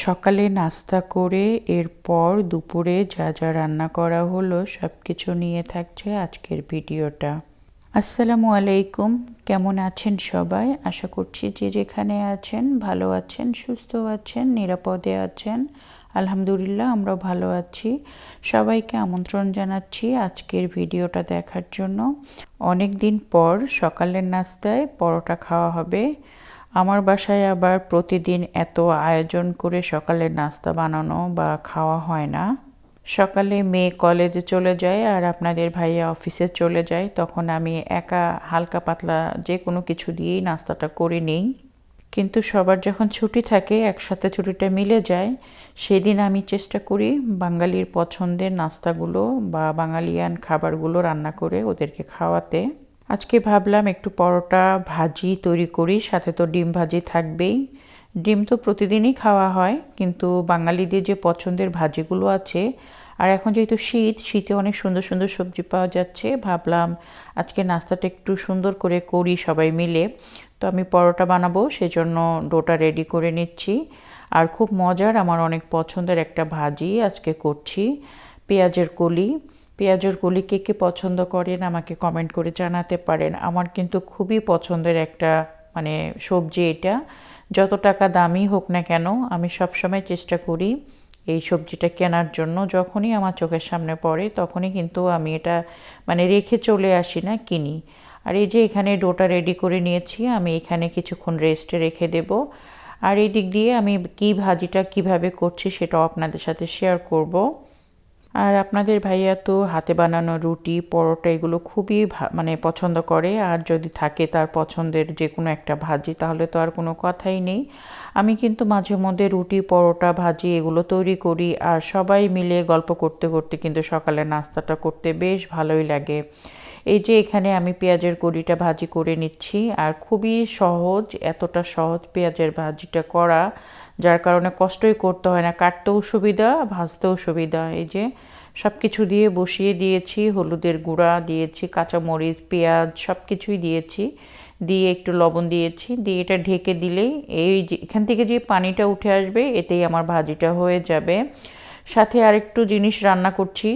সকালে নাস্তা করে এরপর দুপুরে যা যা রান্না করা হলো সব কিছু নিয়ে থাকছে আজকের ভিডিওটা। আসসালামু আলাইকুম, কেমন আছেন সবাই? আশা করছি যে যেখানে আছেন ভালো আছেন, সুস্থ আছেন, নিরাপদে আছেন। আলহামদুলিল্লাহ, আমরা ভালো আছি। সবাইকে আমন্ত্রণ জানাচ্ছি আজকের ভিডিওটা দেখার জন্য। অনেক দিন পর সকালের নাস্তায় পরোটা খাওয়া হবে। আমার বাসায় আবার প্রতিদিন এত আয়োজন করে সকালে নাস্তা বানানো বা খাওয়া হয় না। সকালে মেয়ে কলেজে চলে যায় আর আপনাদের ভাইয়া অফিসে চলে যায়। তখন আমি একা হালকা পাতলা যে কোনো কিছু দিয়েই নাস্তাটা করে নিই। কিন্তু সবার যখন ছুটি থাকে, একসাথে ছুটিটা মিলে যায়, সেদিন আমি চেষ্টা করি বাঙালির পছন্দের নাস্তাগুলো বা বাঙালিয়ান খাবারগুলো রান্না করে ওদেরকে খাওয়াতে। আজকে ভাবলাম একটু পরোটা, ভাজি তৈরি করি, সাথে তো ডিম ভাজি থাকবেই। ডিম তো প্রতিদিনই খাওয়া হয়, কিন্তু বাঙালিদের যে পছন্দের ভাজিগুলো আছে, আর এখন যেহেতু শীত, শীতে অনেক সুন্দর সুন্দর সবজি পাওয়া যাচ্ছে, ভাবলাম আজকে নাস্তাটা একটু সুন্দর করে করি সবাই মিলে। তো আমি পরোটা বানাবো, সেজন্য ডোটা রেডি করে নিচ্ছি। আর খুব মজার, আমার অনেক পছন্দের একটা ভাজি আজকে করছি। পেঁয়াজের কলি। পেঁয়াজের কলি কে কে পছন্দ করেন আমাকে কমেন্ট করে জানাতে পারেন। আমার কিন্তু খুবই পছন্দের একটা মানে সবজি এটা। যত টাকা দামি হোক না কেন, আমি সবসময় চেষ্টা করি এই সবজিটা কেনার জন্য। যখনই আমার চোখের সামনে পড়ে, তখনই কিন্তু আমি এটা মানে রেখে চলে আসি না, কিনি। আর এই যে এখানে ডোটা রেডি করে নিয়েছি, আমি এখানে কিছুক্ষণ রেস্টে রেখে দেব। আর এই দিক দিয়ে আমি কি ভাজিটা কীভাবে করছি সেটাও আপনাদের সাথে শেয়ার করব। আর আপনাদের ভাইয়া তো হাতে বানানো রুটি, পরোটা এগুলো খুবই মানে পছন্দ করে। আর যদি থাকে তার পছন্দের যে কোনো একটা ভাজি, তাহলে তো আর কোনো কথাই নেই। আমি কিন্তু মাঝে মধ্যে রুটি, পরোটা, ভাজি এগুলো তৈরি করি। আর সবাই মিলে গল্প করতে করতে কিন্তু সকালে নাস্তাটা করতে বেশ ভালোই লাগে। এই যে এখানে আমি পেঁয়াজের কড়িটা ভাজি করে নিচ্ছি। আর খুবই সহজ, এতটা সহজ পেঁয়াজের ভাজিটা করা। যার কারণে কষ্টই করতে হয় না, কাটতেও সুবিধা, ভাজতেও সুবিধা। এই যে সব কিছু দিয়ে বসিয়ে দিয়েছি, হলুদের গুঁড়া দিয়েছি, কাঁচামরিচ, পেঁয়াজ সব কিছুই দিয়েছি, দিয়ে একটু লবণ দিয়েছি, দিয়ে এটা ঢেকে দিলেই এই যে এখান থেকে যে পানিটা উঠে আসবে, এতেই আমার ভাজিটা হয়ে যাবে। সাথে আরেকটু জিনিস রান্না করছি,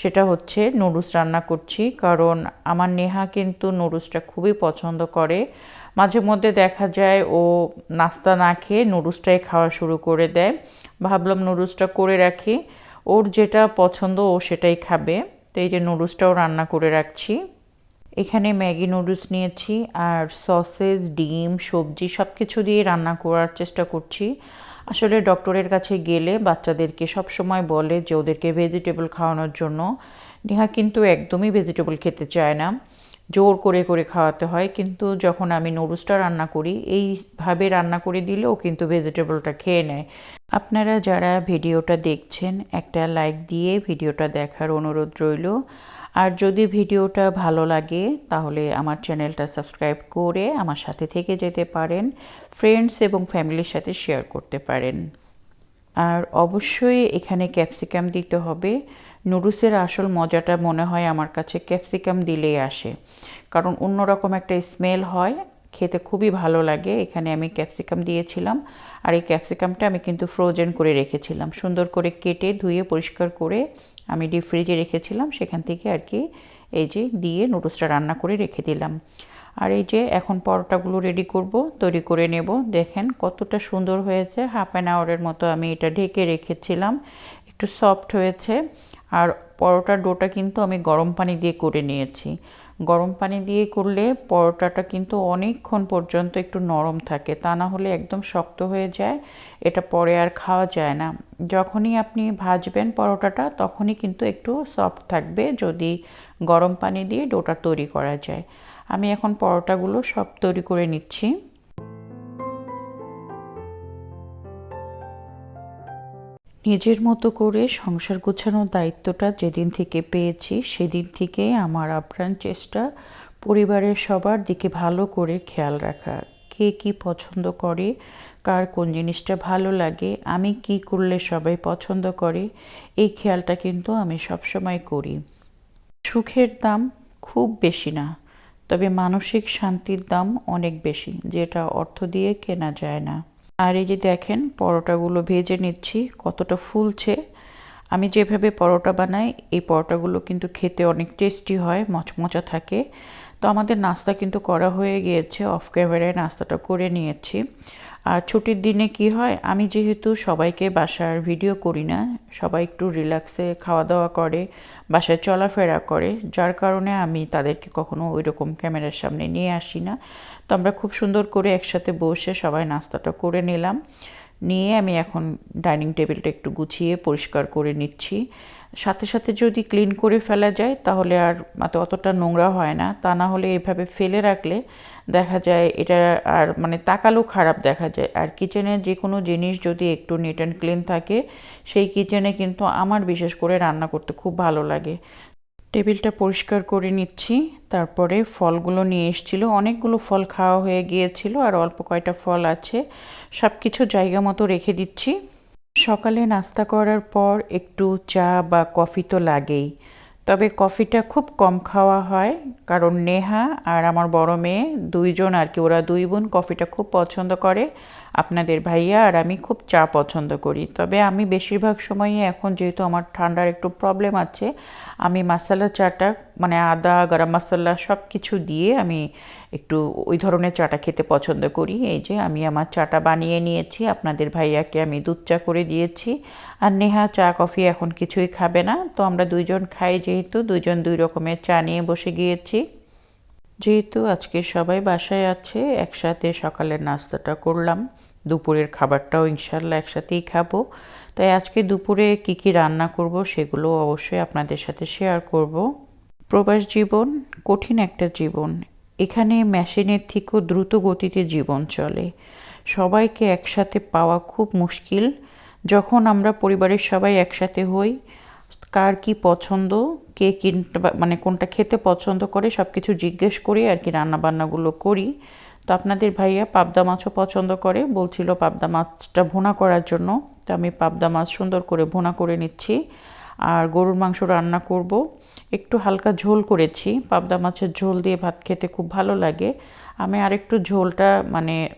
সেটা হচ্ছে নুডলস রান্না করছি, কারণ আমার নেহা কিন্তু নুডলসটা খুবই পছন্দ করে। মাঝে মধ্যে দেখা যায় ও নাস্তা না খেয়ে নুডলসটাই খাওয়া শুরু করে দেয়। ভাবলাম নুডলসটা করে রাখি। ওর যেটা পছন্দ ও সেটাই খাবে। তো এই যে নুডলসটাও রান্না করে রাখছি। এখানে ম্যাগি নুডলস নিয়েছি আর সসেজ ডিম, সবজি সব কিছু দিয়ে রান্না করার চেষ্টা করছি। আসলে ডক্টরের কাছে গেলে বাচ্চাদেরকে সব সময় বলে যে ওদেরকে ভেজিটেবল খাওয়ানোর জন্য। নেহা কিন্তু একদমই ভেজিটেবল খেতে চায় না। জোর করে করে খাওয়াতে হয়। কিন্তু যখন আমি নুডলসটা রান্না করি, এইভাবে রান্না করে দিলেও কিন্তু ভেজিটেবলটা খেয়ে নেয়। আপনারা যারা ভিডিওটা দেখছেন, একটা লাইক দিয়ে ভিডিওটা দেখার অনুরোধ রইল। আর যদি ভিডিওটা ভালো লাগে, তাহলে আমার চ্যানেলটা সাবস্ক্রাইব করে আমার সাথে থেকে যেতে পারেন, ফ্রেন্ডস এবং ফ্যামিলির সাথে শেয়ার করতে পারেন। আর অবশ্যই এখানে ক্যাপসিকাম দিতে হবে। নুডলসের আসল মজাটা মনে হয় আমার কাছে ক্যাপসিকাম দিলেই আসে। কারণ অন্যরকম একটা স্মেল হয়, খেতে খুবই ভালো লাগে। এখানে আমি ক্যাপসিকাম দিয়েছিলাম আর এই ক্যাপসিকামটা আমি কিন্তু ফ্রোজেন করে রেখেছিলাম। সুন্দর করে কেটে ধুয়ে পরিষ্কার করে আমি ডিপ ফ্রিজে রেখেছিলাম। সেখান থেকে আর কি এই যে দিয়ে নুডলসটা রান্না করে রেখে দিলাম। আর এই যে এখন পরোটাগুলো রেডি করব, তৈরি করে নেব। দেখেন কতটা সুন্দর হয়েছে। হাফ অ্যান আওয়ারের মতো আমি এটা ঢেকে রেখেছিলাম। একটু সফট হয়েছে। আর পরোটার ডোটা কিন্তু আমি গরম পানি দিয়ে করে নিয়েছি। গরম পানি দিয়ে করলে পরোটাটা কিন্তু অনেকক্ষণ পর্যন্ত একটু নরম থাকে। তা না হলে একদম শক্ত হয়ে যায়। এটা পরে আর খাওয়া যায় না। যখনই আপনি ভাজবেন পরোটাটা, তখনই কিন্তু একটু সফট থাকবে যদি গরম পানি দিয়ে ডোটা তৈরি করা যায়। আমি এখন পরোটাগুলো সব তৈরি করে নিচ্ছি। নিজের মতো করে সংসার গোছানোর দায়িত্বটা যেদিন থেকে পেয়েছি, সেদিন থেকে আমার আপ্রাণ চেষ্টা পরিবারের সবার দিকে ভালো করে খেয়াল রাখা। কে কি পছন্দ করে, কার কোন জিনিসটা ভালো লাগে, আমি কি করলে সবাই পছন্দ করে, এই খেয়ালটা কিন্তু আমি সবসময় করি। সুখের দাম খুব বেশি না, তবে মানসিক শান্তির দাম অনেক বেশি, যেটা অর্থ দিয়ে কেনা যায় না। আর এই যে দেখেন, পরোটাগুলো ভেজে নিচ্ছি, কতটা ফুলছে। আমি যেভাবে পরোটা বানাই, এই পরোটাগুলো কিন্তু খেতে অনেক টেস্টি হয়, মচমচা থাকে। তো আমাদের নাস্তা কিন্তু করা হয়ে গিয়েছে অফ ক্যামেরায় নাস্তাটা করে নিয়েছি। আর ছুটির দিনে কি হয়? আমি যেহেতু সবাইকে বাসার ভিডিও করি না, সবাই একটু রিল্যাক্সে খাওয়া দাওয়া করে, বাসায় চলাফেরা করে, যার কারণে আমি তাদেরকে কখনো ওই রকম ক্যামেরার সামনে নিয়ে আসি না। তো আমরা খুব সুন্দর করে একসাথে বসে সবাই নাস্তাটা করে নিলাম। নিয়ে আমি এখন ডাইনিং টেবিলটা একটু গুছিয়ে পরিষ্কার করে নিচ্ছি। সাথে সাথে যদি ক্লিন করে ফেলা যায় তাহলে আর অতটা নোংরা হয় না। তা না হলে এভাবে ফেলে রাখলে দেখা যায় এটা আর মানে তাকালেও খারাপ দেখা যায়। আর কিচেনে যে কোনো জিনিস যদি একটু নিট অ্যান্ড ক্লিন থাকে, সেই কিচেনে কিন্তু আমার বিশেষ করে রান্না করতে খুব ভালো লাগে। টেবিলটা পরিষ্কার করে নিচ্ছি। তারপরে ফলগুলো নিয়ে এসেছিল। অনেকগুলো ফল খাওয়া হয়ে গিয়েছিল আর অল্প কয়টা ফল আছে। সব কিছু জায়গা মতো রেখে দিচ্ছি। সকালে নাস্তা করার পর একটু চা বা কফি তো লাগেই। তবে কফিটা খুব কম খাওয়া হয়, কারণ নেহা আর আমার বড় মেয়ে দুইজন আর কি, ওরা দুই বোন কফিটা খুব পছন্দ করে, আপনাদের ভাইয়া আর আমি খুব চা পছন্দ করি। তবে আমি বেশিরভাগ সময়ই এখন যেহেতু আমার ঠান্ডার একটু প্রবলেম আছে, আমি মশালা চাটা মানে আদা, গরম মশলা সব কিছু দিয়ে আমি একটু ওই ধরনের চাটা খেতে পছন্দ করি। এই যে আমি আমার চাটা বানিয়ে নিয়েছি, আপনাদের ভাইয়াকে আমি দুধ চা করে দিয়েছি। আর নেহা চা, কফি এখন কিছুই খাবে না। তো আমরা দুইজন খাই যেহেতু, দুইজন দুই রকমের চা নিয়ে বসে গিয়েছি। যেহেতু আজকে সবাই বাসায় আছে, একসাথে সকালের নাস্তাটা করলাম। দুপুরের খাবারটাও ইনশাল্লাহ একসাথেই খাব। তাই আজকে দুপুরে কি কি রান্না করব সেগুলো অবশ্যই আপনাদের সাথে শেয়ার করব। প্রবাস জীবন, কঠিন একটা জীবন। এখানে মেশিনের থেকেও দ্রুত গতিতে জীবন চলে। সবাইকে একসাথে পাওয়া খুব মুশকিল। যখন আমরা পরিবারের সবাই একসাথে হই, কার কি পছন্দ, কে কিনতে মানে কোনটা খেতে পছন্দ করে সব কিছু জিজ্ঞেস করি আর কি, রান্নাবান্নাগুলো করি। তো আপনাদের ভাইয়া পাবদা মাছও পছন্দ করে, বলছিল পাবদা মাছটা ভোনা করার জন্য। তো আমি পাবদা মাছ সুন্দর করে ভুনা করে নিচ্ছি। আর গরুর মাংস রান্না করব। একটু হালকা ঝোল করেছি। পাবদা মাছের ঝোল দিয়ে ভাত খেতে খুব ভালো লাগে। আমি আর একটু ঝোলটা মানে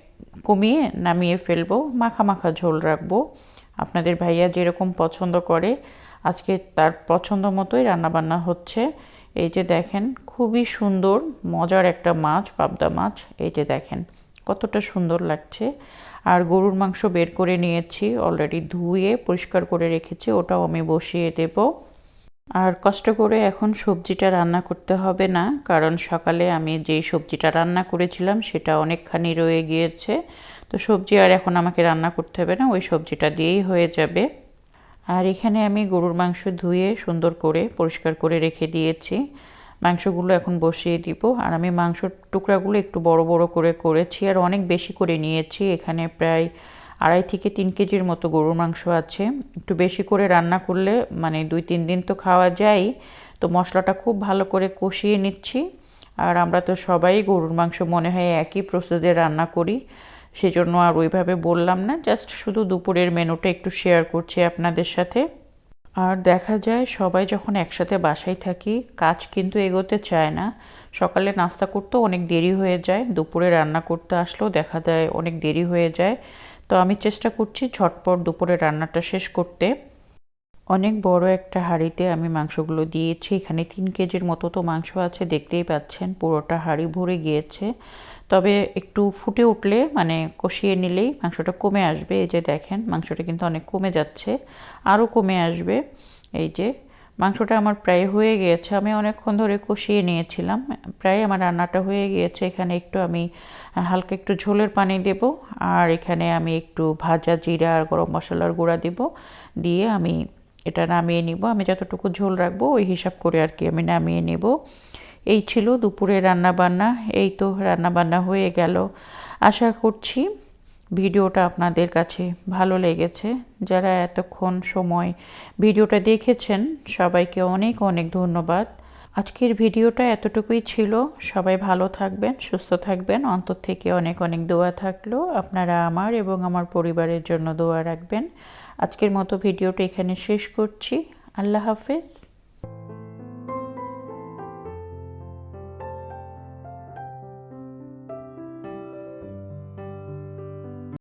কমিয়ে নামিয়ে ফেলব মাখা মাখা ঝোল রাখব। আপনাদের ভাইয়া যেরকম পছন্দ করে, আজকে তার পছন্দ মতোই রান্নাবান্না হচ্ছে। এই যে দেখেন, খুবই সুন্দর, মজার একটা মাছ, পাবদা মাছ। এই যে দেখেন, কতটা সুন্দর লাগছে। আর গরুর মাংস বের করে নিয়েছি অলরেডি ধুয়ে পরিষ্কার করে রেখেছি, ওটাও আমি বসিয়ে দেব। আর কষ্ট করে এখন সবজিটা রান্না করতে হবে না, কারণ সকালে আমি যেই সবজিটা রান্না করেছিলাম সেটা অনেকখানি রয়ে গিয়েছে। তো সবজি আর এখন আমাকে রান্না করতে হবে না, ওই সবজিটা দিয়েই হয়ে যাবে। আর এখানে আমি গরুর মাংস ধুয়ে সুন্দর করে পরিষ্কার করে রেখে দিয়েছি। মাংসগুলো এখন বসিয়ে দিব। আর আমি মাংসর টুকরাগুলো একটু বড় বড় করে করেছি আর অনেক বেশি করে নিয়েছি। এখানে প্রায় আড়াই থেকে তিন কেজির মতো গরুর মাংস আছে। একটু বেশি করে রান্না করলে মানে দুই তিন দিন তো খাওয়া যায়। তো মশলাটা খুব ভালো করে কষিয়ে নিচ্ছি। আর আমরা তো সবাই গরুর মাংস মনে হয় একই প্রস্তুতে রান্না করি। সেজন্য আর ওইভাবে বললাম না, জাস্ট শুধু দুপুরের মেনুটা একটু শেয়ার করছি আপনাদের সাথে। আর দেখা যায় সবাই যখন একসাথে বাসায় থাকি, কাজ কিন্তু এগোতে চায় না। সকালে নাস্তা করতে অনেক দেরি হয়ে যায়, দুপুরে রান্না করতে আসলেও দেখা যায় অনেক দেরি হয়ে যায়। তো আমি চেষ্টা করছি ঝটপট দুপুরে রান্নাটা শেষ করতে। অনেক বড় একটা হাঁড়িতে আমি মাংসগুলো দিয়েছি। এখানে তিন কেজির মতো তো মাংস আছে, দেখতেই পাচ্ছেন পুরোটা হাঁড়ি ভরে গিয়েছে। তবে একটু ফুটে উঠলে মানে কষিয়ে নিলেই মাংসটা কমে আসবে। এই যে দেখেন, মাংসটা কিন্তু অনেক কমে যাচ্ছে, আরও কমে আসবে। এই যে মাংসটা আমার প্রায় হয়ে গিয়েছে, আমি অনেকক্ষণ ধরে কষিয়ে নিয়েছিলাম। প্রায় আমার রান্নাটা হয়ে গিয়েছে। এখানে একটু আমি হালকা একটু ঝোলের পানি দেব, আর এখানে আমি একটু ভাজা জিরা আর গরম মশলার গুঁড়া দেব। দিয়ে আমি এটা নামিয়ে নিব। আমি যতটুকু ঝোল রাখব, ওই হিসাব করে আর কি আমি নামিয়ে নেব। এই ছিল দুপুরে রান্নাবান্না। এই তো রান্নাবান্না হয়ে গেল। আশা করছি ভিডিওটা আপনাদের কাছে ভালো লেগেছে। যারা এতক্ষণ সময় ভিডিওটা দেখেছেন, সবাইকে অনেক অনেক ধন্যবাদ। আজকের ভিডিওটা এতটুকুই ছিল। সবাই ভালো থাকবেন, সুস্থ থাকবেন। অন্তর থেকে অনেক অনেক দোয়া থাকল। আপনারা আমার এবং আমার পরিবারের জন্য দোয়া রাখবেন। আজকের মতো ভিডিওটা এখানে শেষ করছি। আল্লাহ হাফেজ।